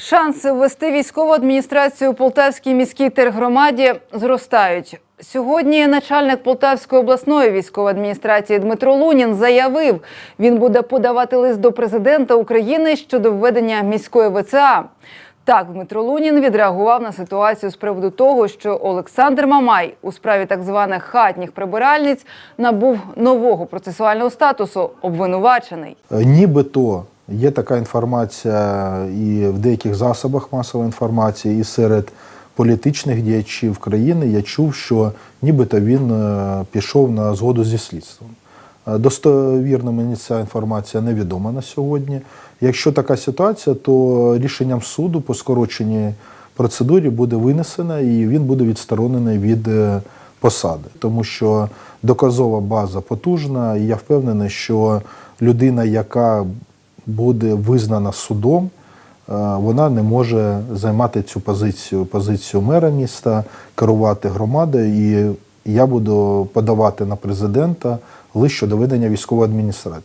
Шанси ввести військову адміністрацію у Полтавській міській тергромаді зростають. Сьогодні начальник Полтавської обласної військової адміністрації Дмитро Лунін заявив, він буде подавати лист до президента України щодо введення міської ВЦА. Так, Дмитро Лунін відреагував на ситуацію з приводу того, що Олександр Мамай у справі так званих хатніх прибиральниць набув нового процесуального статусу обвинувачений. Е, Нібито є така інформація і в деяких засобах масової інформації, і серед політичних діячів країни я чув, що нібито він е, пішов на згоду зі слідством. Е, Достовірно мені ця інформація невідома на сьогодні. Якщо така ситуація, то рішенням суду по скороченій процедурі буде винесено і він буде відсторонений від е, посади, тому що доказова база потужна, і я впевнений, що людина, яка буде визнана судом, е, вона не може займати цю позицію, позицію мера міста, керувати громадою. І я буду подавати на президента лист щодо ведення військової адміністрації.